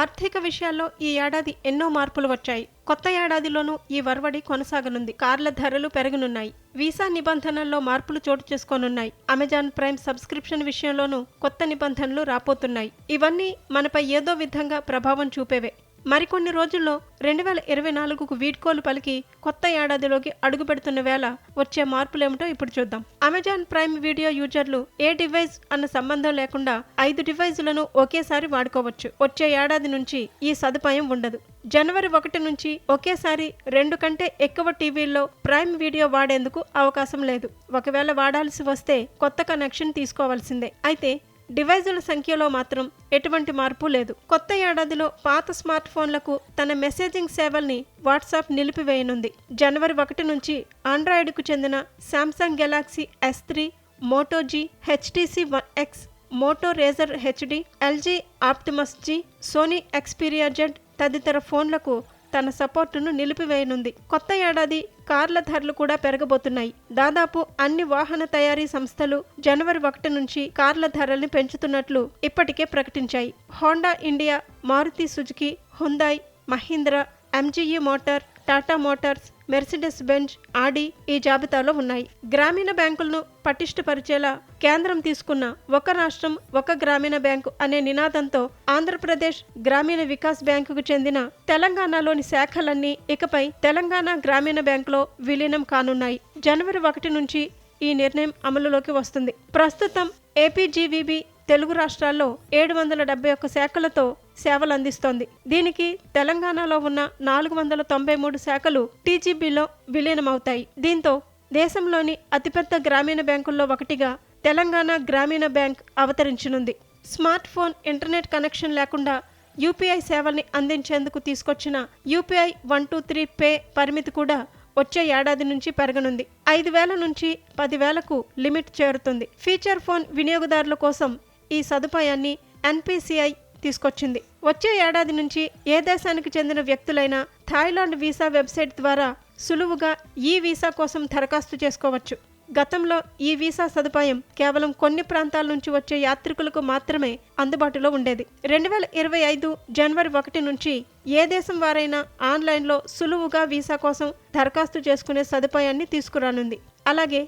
ఆర్థిక విషయాల్లో ఈ ఏడాది ఎన్నో మార్పులు వచ్చాయి. కొత్త ఏడాదిలోనూ ఈ వరవడి కొనసాగనుంది. కార్ల ధరలు పెరగనున్నాయి. వీసా నిబంధనల్లో మార్పులు చోటు చేసుకోనున్నాయి. అమెజాన్ ప్రైమ్ సబ్స్క్రిప్షన్ విషయంలోనూ కొత్త నిబంధనలు రాపోతున్నాయి ఇవన్నీ మనపై ఏదో విధంగా ప్రభావం చూపేవే. మరికొన్ని రోజుల్లో రెండు వేల ఇరవై నాలుగుకు వీడ్కోలు పలికి కొత్త ఏడాదిలోకి అడుగుపెడుతున్న వేళ వచ్చే మార్పులేమిటో ఇప్పుడు చూద్దాం. అమెజాన్ ప్రైమ్ వీడియో యూజర్లు ఏ డివైస్ అన్న సంబంధం లేకుండా ఐదు డివైజులను ఒకేసారి వాడుకోవచ్చు. వచ్చే ఏడాది నుంచి ఈ సదుపాయం ఉండదు. జనవరి ఒకటి నుంచి ఒకేసారి రెండు కంటే ఎక్కువ టీవీల్లో ప్రైమ్ వీడియో వాడేందుకు అవకాశం లేదు. ఒకవేళ వాడాల్సి వస్తే కొత్త కనెక్షన్ తీసుకోవాల్సిందే. అయితే డివైజుల సంఖ్యలో మాత్రం ఎటువంటి మార్పు లేదు. కొత్త ఏడాదిలో పాత స్మార్ట్ ఫోన్లకు తన మెసేజింగ్ సేవల్ని వాట్సాప్ నిలిపివేయనుంది. జనవరి ఒకటి నుంచి ఆండ్రాయిడ్కు చెందిన Samsung Galaxy S three Moto G HTC one X Moto Razr HD LG Optimus G Sony Xperia Z తదితర ఫోన్లకు తన సపోర్టును నిలిపివేయనుంది. కొత్త ఏడాది కార్ల ధరలు కూడా పెరగబోతున్నాయి. దాదాపు అన్ని వాహన తయారీ సంస్థలు జనవరి ఒకటి నుంచి కార్ల ధరల్ని పెంచుతున్నట్లు ఇప్పటికే ప్రకటించాయి. Honda India Maruti Suzuki Hyundai Mahindra MG motor Tata motors Mercedes Benz Audi ఈ జాబితాలో ఉన్నాయి. గ్రామీణ బ్యాంకులను పటిష్టపరిచేలా కేంద్రం తీసుకున్న ఒక రాష్ట్రం ఒక గ్రామీణ బ్యాంకు అనే నినాదంతో ఆంధ్రప్రదేశ్ గ్రామీణ వికాస్ బ్యాంకుకు చెందిన తెలంగాణలోని శాఖలన్నీ ఇకపై తెలంగాణ గ్రామీణ బ్యాంకులో విలీనం కానున్నాయి. జనవరి ఒకటి నుంచి ఈ నిర్ణయం అమలులోకి వస్తుంది. ప్రస్తుతం ఏపీజీవీబీ తెలుగు రాష్ట్రాల్లో ఏడు వందల డెబ్బై ఒక్క శాఖలతో సేవలు అందిస్తోంది. దీనికి తెలంగాణలో ఉన్న నాలుగు వందల తొంభై మూడు శాఖలు టీజీబీలో విలీనమవుతాయి. దీంతో దేశంలోని అతిపెద్ద గ్రామీణ బ్యాంకుల్లో ఒకటిగా తెలంగాణ గ్రామీణ బ్యాంక్ అవతరించనుంది. స్మార్ట్ ఫోన్ ఇంటర్నెట్ కనెక్షన్ లేకుండా యూపీఐ సేవల్ని అందించేందుకు తీసుకొచ్చిన UPI one two three pay పరిమితి కూడా వచ్చే ఏడాది నుంచి పెరగనుంది. ఐదు వేల నుంచి పదివేలకు లిమిట్ చేరుతుంది. ఫీచర్ ఫోన్ వినియోగదారుల కోసం ఈ సదుపాయాన్ని ఎన్పిసిఐ తీసుకొచ్చింది. వచ్చే ఏడాది నుంచి ఏ దేశానికి చెందిన వ్యక్తులైనా థాయిలాండ్ వీసా వెబ్సైట్ ద్వారా సులువుగా ఈ వీసా కోసం దరఖాస్తు చేసుకోవచ్చు. గతంలో ఈ వీసా సదుపాయం కేవలం కొన్ని ప్రాంతాల నుంచి వచ్చే యాత్రికులకు మాత్రమే అందుబాటులో ఉండేది. రెండు వేల ఇరవై ఐదు జనవరి ఒకటి నుంచి ఏ దేశం వారైనా ఆన్లైన్లో సులువుగా వీసా కోసం దరఖాస్తు చేసుకునే సదుపాయాన్ని తీసుకురానుంది. అలాగే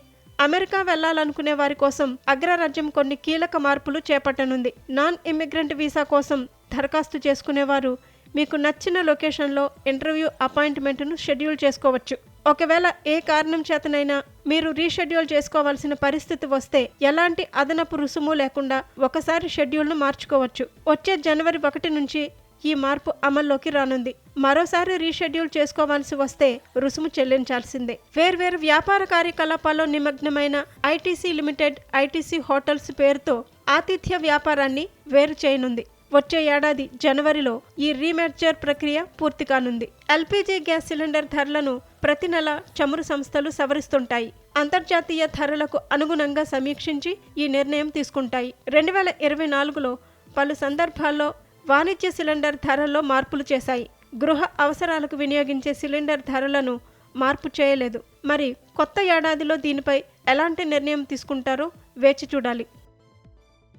అమెరికా వెళ్ళాలనుకునే వారి కోసం అగ్రరాజ్యం కొన్ని కీలక మార్పులు చేపట్టనుంది. నాన్ ఇమిగ్రెంట్ వీసా కోసం దరఖాస్తు చేసుకునేవారు మీకు నచ్చిన లొకేషన్లో ఇంటర్వ్యూ అపాయింట్మెంట్ను షెడ్యూల్ చేసుకోవచ్చు. ఒకవేళ ఏ కారణం చేతనైనా మీరు రీషెడ్యూల్ చేసుకోవాల్సిన పరిస్థితి వస్తే ఎలాంటి అదనపు రుసుము లేకుండా ఒకసారి షెడ్యూల్ను మార్చుకోవచ్చు. వచ్చే జనవరి ఒకటి నుంచి ఈ మార్పు అమల్లోకి రానుంది. మరోసారి రీషెడ్యూల్ చేసుకోవాల్సి వస్తే రుసుము చెల్లించాల్సిందే. వేర్వేరు వ్యాపార కార్యకలాపాల్లో నిమగ్నమైన ఐటీసీ లిమిటెడ్ ఐటీసీ హోటల్స్ పేరుతో ఆతిథ్య వ్యాపారాన్ని వేరు చేయనుంది. వచ్చే ఏడాది జనవరిలో ఈ రీమెర్జర్ ప్రక్రియ పూర్తి కానుంది. ఎల్పీజీ గ్యాస్ సిలిండర్ ధరలను ప్రతి నెల చమురు సంస్థలు సవరిస్తుంటాయి. అంతర్జాతీయ ధరలకు అనుగుణంగా సమీక్షించి ఈ నిర్ణయం తీసుకుంటాయి. రెండు వేల ఇరవై నాలుగులో పలు సందర్భాల్లో వాణిజ్య సిలిండర్ ధరల్లో మార్పులు చేశాయి. గృహ అవసరాలకు వినియోగించే సిలిండర్ ధరలను మార్పు చేయలేదు. మరి కొత్త ఏడాదిలో దీనిపై ఎలాంటి నిర్ణయం తీసుకుంటారో వేచి చూడాలి.